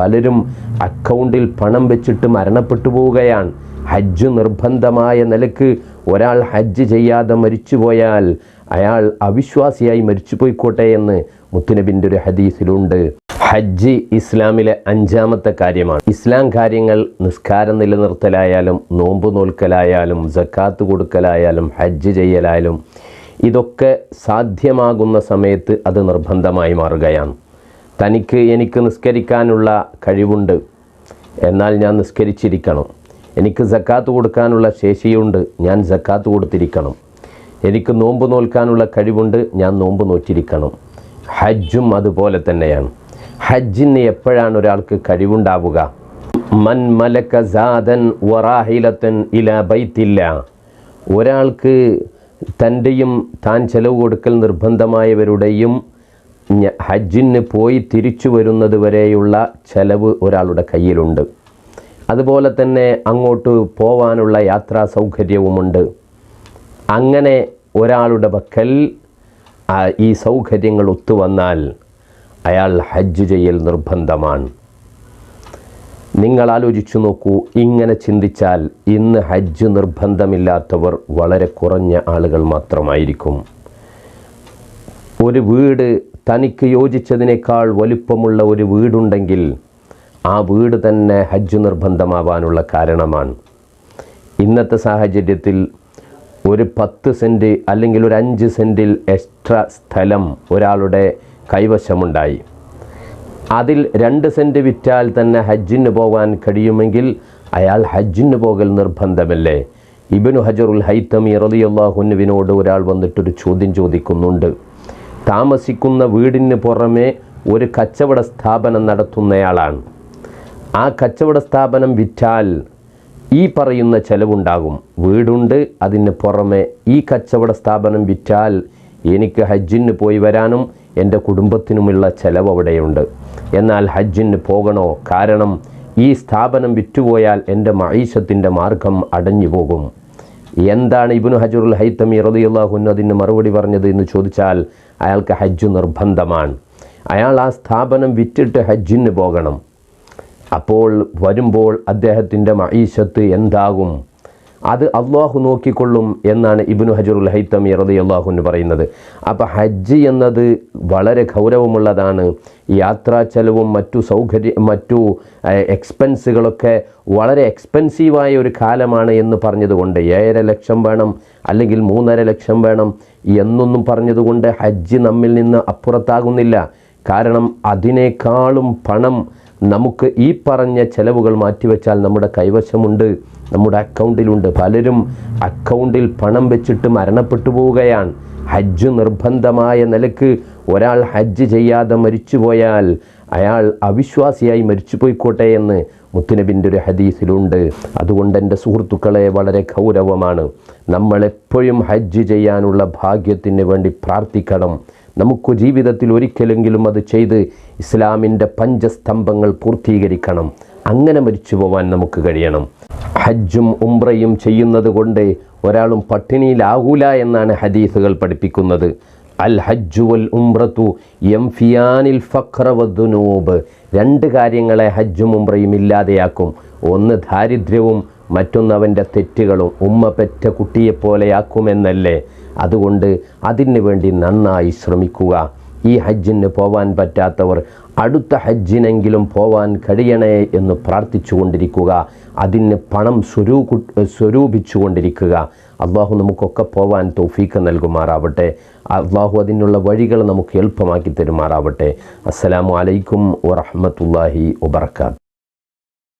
പലരും അക്കൗണ്ടിൽ പണം വെച്ചിട്ട് മരണപ്പെട്ടു പോവുകയാണ്. ഹജ്ജ് നിർബന്ധമായ നിലയ്ക്ക് ഒരാൾ ഹജ്ജ് ചെയ്യാതെ മരിച്ചു പോയാൽ അയാൾ അവിശ്വാസിയായി മരിച്ചു മരിച്ചുപോയിക്കോട്ടെ എന്ന് മുത്തുനബിന്റെ ഒരു ഹദീസിലുണ്ട്. ഹജ്ജ് ഇസ്ലാമിലെ അഞ്ചാമത്തെ കാര്യമാണ്. ഇസ്ലാം കാര്യങ്ങൾ നിസ്കാരം നിലനിർത്തലായാലും നോമ്പ് നോൽക്കലായാലും ജക്കാത്ത് കൊടുക്കലായാലും ഹജ്ജ് ചെയ്യലായാലും ഇതൊക്കെ സാധ്യമാകുന്ന സമയത്ത് അത് നിർബന്ധമായി മാറുകയാണ്. തനിക്ക് എനിക്ക് നിസ്കരിക്കാനുള്ള കഴിവുണ്ട്. എന്നാൽ ഞാൻ നിസ്കരിച്ചിരിക്കണം. എനിക്ക് സക്കാത്ത് കൊടുക്കാനുള്ള ശേഷിയുണ്ട്. ഞാൻ സക്കാത്ത് കൊടുത്തിരിക്കണം. എനിക്ക് നോമ്പ് നോൽക്കാനുള്ള കഴിവുണ്ട്. ഞാൻ നോമ്പ് നോറ്റിരിക്കണം. ഹജ്ജും അതുപോലെ തന്നെയാണ്. ഹജ്ജിന് എപ്പോഴാണ് ഒരാൾക്ക് കഴിവുണ്ടാവുക? മൻ മലക്ക സാദൻ വറാഹിലത്തൻ ഇല ബൈത്തില്ല. ഒരാൾക്ക് തന്റെയും താൻ ചെലവ് കൊടുക്കൽ നിർബന്ധമായവരുടെയും ഹജ്ജിന് പോയി തിരിച്ചു വരുന്നത് വരെയുള്ള ചെലവ് ഒരാളുടെ കയ്യിലുണ്ട്. അതുപോലെ തന്നെ അങ്ങോട്ട് പോവാനുള്ള യാത്രാ സൗകര്യവുമുണ്ട്. അങ്ങനെ ഒരാളുടെ പക്കൽ ഈ സൗകര്യങ്ങൾ ഒത്തുവന്നാൽ അയാൾ ഹജ്ജ് ചെയ്യൽ നിർബന്ധമാണ്. നിങ്ങൾ ആലോചിച്ചു നോക്കൂ ഇങ്ങനെ ചിന്തിച്ചാൽ ഇന്ന് ഹജ്ജ് നിർബന്ധമില്ലാത്തവർ വളരെ കുറഞ്ഞ ആളുകൾ മാത്രമായിരിക്കും. ഒരു വീട് തനിക്ക് യോജിച്ചതിനേക്കാൾ വലുപ്പമുള്ള ഒരു വീടുണ്ടെങ്കിൽ ആ വീട് തന്നെ ഹജ്ജ് നിർബന്ധമാവാനുള്ള കാരണമാണ്. ഇന്നത്തെ സാഹചര്യത്തിൽ ഒരു പത്ത് സെന്റ് അല്ലെങ്കിൽ ഒരു അഞ്ച് സെന്റിൽ എക്സ്ട്രാ സ്ഥലം ഒരാളുടെ കൈവശമുണ്ടായി. അതിൽ രണ്ട് സെന്റ് വിറ്റാൽ തന്നെ ഹജ്ജിന് പോകാൻ കഴിയുമെങ്കിൽ അയാൾ ഹജ്ജിന് പോകൽ നിർബന്ധമല്ലേ? ഇബിനു ഹജറുൽ ഹൈത്തമി റളിയല്ലാഹുവിനോട് ഒരാൾ വന്നിട്ടൊരു ചോദ്യം ചോദിക്കുന്നുണ്ട്. താമസിക്കുന്ന വീടിന് പുറമെ ഒരു കച്ചവട സ്ഥാപനം നടത്തുന്നയാളാണ്. ആ കച്ചവട സ്ഥാപനം വിറ്റാൽ ഈ പറയുന്ന ചെലവുണ്ടാകും. വീടുണ്ട് അതിന് പുറമെ ഈ കച്ചവട സ്ഥാപനം വിറ്റാൽ എനിക്ക് ഹജ്ജിന് പോയി വരാനും എന്റെ കുടുംബത്തിനുമുള്ള ചെലവ് അവിടെയുണ്ട്. എന്നാൽ ഹജ്ജിന് പോകണോ? കാരണം ഈ സ്ഥാപനം വിറ്റുപോയാൽ എന്റെ മൈഷത്തിന്റെ മാർഗം അടഞ്ഞു പോകും എന്താണ് ഇബ്നു ഹജറുൽ ഹൈത്തമി റളിയല്ലാഹു അതിന് മറുപടി പറഞ്ഞത് എന്ന് ചോദിച്ചാൽ അയാൾക്ക് ഹജ്ജ് നിർബന്ധമാണ്. അയാൾ ആ സ്ഥാപനം വിറ്റിട്ട് ഹജ്ജിന് പോകണം. അപ്പോൾ വരുമ്പോൾ അദ്ദേഹത്തിന്റെ മഈശത്ത് എന്താകും? അത് അള്ളാഹു നോക്കിക്കൊള്ളും എന്നാണ് ഇബ്നു ഹജറുൽ ഹൈത്തമി റതി അള്ളാഹുന്ന് പറയുന്നത്. അപ്പോൾ ഹജ്ജ് എന്നത് വളരെ ഗൗരവമുള്ളതാണ്. യാത്രാ ചെലവും മറ്റു സൗകര്യ മറ്റു എക്സ്പെൻസുകളൊക്കെ വളരെ എക്സ്പെൻസീവായ ഒരു കാലമാണ് എന്ന് പറഞ്ഞതുകൊണ്ട് ഏഴര ലക്ഷം വേണം അല്ലെങ്കിൽ മൂന്നര ലക്ഷം വേണം എന്നൊന്നും പറഞ്ഞതുകൊണ്ട് ഹജ്ജ് നമ്മിൽ നിന്ന് അപ്പുറത്താകുന്നില്ല. കാരണം അതിനേക്കാളും പണം നമുക്ക് ഈ പറഞ്ഞ ചെലവുകൾ മാറ്റിവെച്ചാൽ നമ്മുടെ കൈവശമുണ്ട് നമ്മുടെ അക്കൗണ്ടിലുണ്ട്. പലരും അക്കൗണ്ടിൽ പണം വെച്ചിട്ട് മരണപ്പെട്ടു പോവുകയാണ്. ഹജ്ജ് നിർബന്ധമായ നിലയ്ക്ക് ഒരാൾ ഹജ്ജ് ചെയ്യാതെ മരിച്ചു പോയാൽ അയാൾ അവിശ്വാസിയായി മരിച്ചു മരിച്ചുപോയിക്കോട്ടെ എന്ന് മുത്തുനബിന്റെ ഒരു ഹദീസിലുണ്ട്. അതുകൊണ്ട് എന്റെ സുഹൃത്തുക്കളെ വളരെ ഗൗരവമാണ്. നമ്മളെപ്പോഴും ഹജ്ജ് ചെയ്യാനുള്ള ഭാഗ്യത്തിന് വേണ്ടി പ്രാർത്ഥിക്കണം. നമുക്ക് ജീവിതത്തിൽ ഒരിക്കലെങ്കിലും അത് ചെയ്ത് ഇസ്ലാമിന്റെ പഞ്ചസ്തംഭങ്ങൾ പൂർത്തീകരിക്കണം. അങ്ങനെ മരിച്ചു പോവാൻ നമുക്ക് കഴിയണം. ഹജ്ജും ഉംറയും ചെയ്യുന്നത് കൊണ്ട് ഒരാളും പട്ടിണിയിലാകൂല എന്നാണ് ഹദീസുകൾ പഠിപ്പിക്കുന്നത്. അൽ ഹജ്ജു വൽ ഉംറത്തു എം ഫിയാനിൽ ഫക്രവദ്നൂബ് രണ്ട് കാര്യങ്ങളെ ഹജ്ജും ഉംറയും ഇല്ലാതെയാക്കും. ഒന്ന് ദാരിദ്ര്യവും മറ്റൊന്ന് അവന്റെ തെറ്റുകളും. ഉമ്മ പെറ്റ കുട്ടിയെപ്പോലെയാക്കുമെന്നല്ലേ? അതുകൊണ്ട് അതിന് വേണ്ടി നന്നായി ശ്രമിക്കുക. ഈ ഹജ്ജിന് പോവാൻ പറ്റാത്തവർ അടുത്ത ഹജ്ജിനെങ്കിലും പോവാൻ കഴിയണേ എന്ന് പ്രാർത്ഥിച്ചു കൊണ്ടിരിക്കുക അതിന് പണം സ്വരൂ സ്വരൂപിച്ചുകൊണ്ടിരിക്കുക. അള്ളാഹു നമുക്കൊക്കെ പോവാൻ തോഫീക്ക് നൽകുമാറാവട്ടെ. അള്ളാഹു അതിനുള്ള വഴികൾ നമുക്ക് എളുപ്പമാക്കി തരുമാറാവട്ടെ. അസ്സലാമു അലൈക്കും വറഹ്മത്തുള്ളാഹി വബർക്കാത്ത്